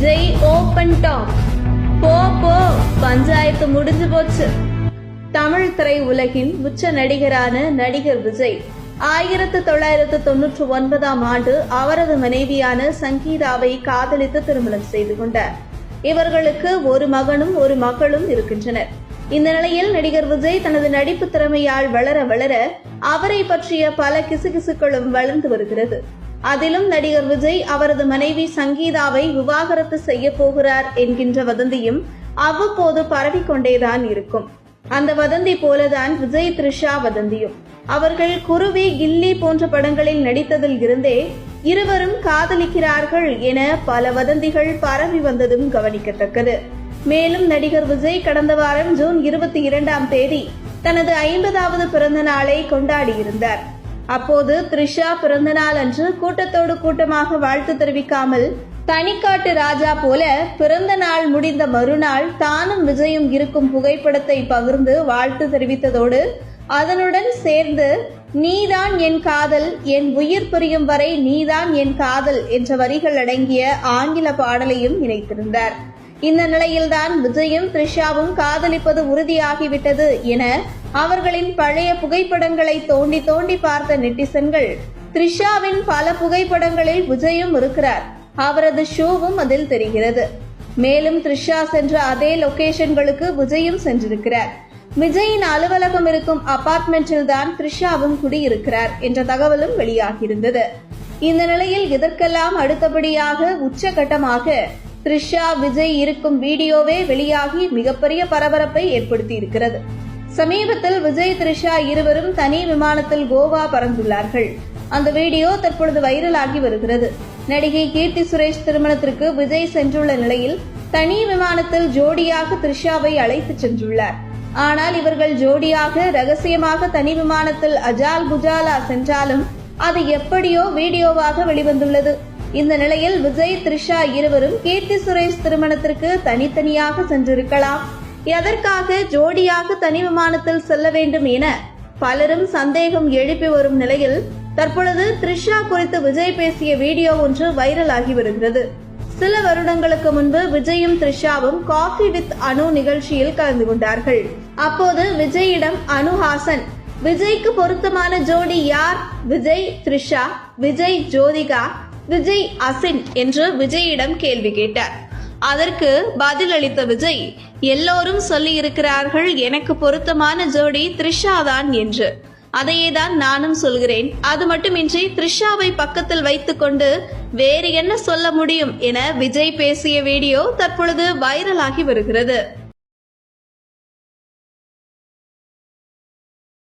Vijay open talk போ போ பஞ்சாயத்து முடிஞ்சு போச்சு. தமிழ் திரை உலகின் உச்ச நடிகரான நடிகர் விஜய் ஆயிரத்து தொள்ளாயிரத்து தொன்னூற்று ஒன்பதாம் ஆண்டு அவரது மனைவியான சங்கீதாவை காதலித்து திருமணம் செய்து கொண்டார். இவர்களுக்கு ஒரு மகனும் ஒரு மகளும் இருக்கின்றனர். இந்த நிலையில் நடிகர் விஜய் தனது நடிப்பு திறமையால் வளர வளர அவரை பற்றிய பல கிசுகிசுக்களும் வளர்ந்து வருகிறது. அதிலும் நடிகர் விஜய் அவரது மனைவி சங்கீதாவை விவாகரத்து செய்ய போகிறார் என்கின்ற வதந்தியும் அவ்வப்போது பரவிக்கொண்டேதான் இருக்கும். அந்த வதந்தி போலதான் விஜய் த்ரிஷா வதந்தியும். அவர்கள் குருவி கில்லி போன்ற படங்களில் நடித்ததில் இருந்தே இருவரும் காதலிக்கிறார்கள் என பல வதந்திகள் பரவி வந்ததும் கவனிக்கத்தக்கது. மேலும் நடிகர் விஜய் கடந்த வாரம் ஜூன் இருபத்தி இரண்டாம் தேதி தனது ஐம்பதாவது பிறந்த நாளை கொண்டாடியிருந்தார். அப்போது த்ரிஷா பிறந்தநாள் அன்று கூட்டத்தோடு கூட்டமாக வாழ்த்து தெரிவிக்காமல் தனிக்காட்டு ராஜா போல பிறந்த நாள் முடிந்த மறுநாள் தானும் விஜயும் இருக்கும் புகைப்படத்தை பகிர்ந்து வாழ்த்து தெரிவித்ததோடு அதனுடன் சேர்ந்து நீதான் என் காதல் என் உயிர் புரியும் வரை நீதான் என் காதல் என்ற வரிகள் அடங்கிய ஆங்கில பாடலையும் இணைத்திருந்தார். இந்த நிலையில்தான் விஜயும் த்ரிஷாவும் காதலிப்பது உறுதியாகிவிட்டது என அவர்களின் பழைய புகைப்படங்களை தோண்டி தோண்டி பார்த்த நெட்டிசன்கள். த்ரிஷாவின் பல புகைப்படங்களில் விஜயும் இருக்கிறார். அவரது ஷூவும் அதில் தெரிகிறது. மேலும் த்ரிஷா சென்ற அதே லொகேஷன்களுக்கு விஜயும் சென்றிருக்கிறார். விஜயின் அலுவலகம் இருக்கும் அபார்ட்மெண்டில் தான் த்ரிஷாவும் குடியிருக்கிறார் என்ற தகவலும் வெளியாகியிருந்தது. இந்த நிலையில் இதற்கெல்லாம் அடுத்தபடியாக உச்சகட்டமாக த்ரிஷா விஜய் இருக்கும் வீடியோவே வெளியாகி மிகப்பெரிய பரபரப்பை ஏற்படுத்தி இருக்கிறது சமீபத்தில் விஜய் த்ரிஷா இருவரும் தனி விமானத்தில் கோவா பறந்துள்ளார்கள். அந்த வீடியோ தற்பொழுது வைரலாகி வருகிறது. நடிகை கீர்த்தி சுரேஷ் திருமணத்திற்கு விஜய் சென்றுள்ள நிலையில் தனி விமானத்தில் ஜோடியாக த்ரிஷாவை அழைத்துச் சென்றுள்ளார். ஆனால் இவர்கள் ஜோடியாக ரகசியமாக தனி விமானத்தில் அஜால் குஜாலா சென்றாலும் அது எப்படியோ வீடியோவாக வெளிவந்துள்ளது. இந்த நிலையில் விஜய் த்ரிஷா இருவரும் கீர்த்தி சுரேஷ் திருமணத்திற்கு தனித்தனியாக சென்றிருக்கலாம். எதற்காக ஜோடியாக தனி விமானத்தில் செல்ல வேண்டும் என பலரும் சந்தேகம் எழுப்பி வரும் நிலையில் தற்பொழுது த்ரிஷா குறித்து விஜய் பேசிய வீடியோ ஒன்று வைரலாகி வருகிறது. சில வருடங்களுக்கு முன்பு விஜயும் த்ரிஷாவும் காஃபி வித் அனு நிகழ்ச்சியில் கலந்து கொண்டார்கள். அப்போது விஜயிடம் அனுஹாசன் விஜய்க்கு பொருத்தமான ஜோடி யார்? விஜய் த்ரிஷா விஜய் ஜோதிகா விஜய் அசின் என்று விஜயிடம் கேள்வி கேட்டார். அதற்கு பதிலளித்த விஜய் எல்லோரும் சொல்லி இருக்கிறார்கள் எனக்கு பொருத்தமான ஜோடி த்ரிஷா தான் என்று. அதையே தான் நானும் சொல்கிறேன். அது மட்டுமின்றி த்ரிஷாவை பக்கத்தில் வைத்துக்கொண்டு வேறு என்ன சொல்ல முடியும் என விஜய் பேசிய வீடியோ தற்பொழுது வைரலாகி வருகிறது.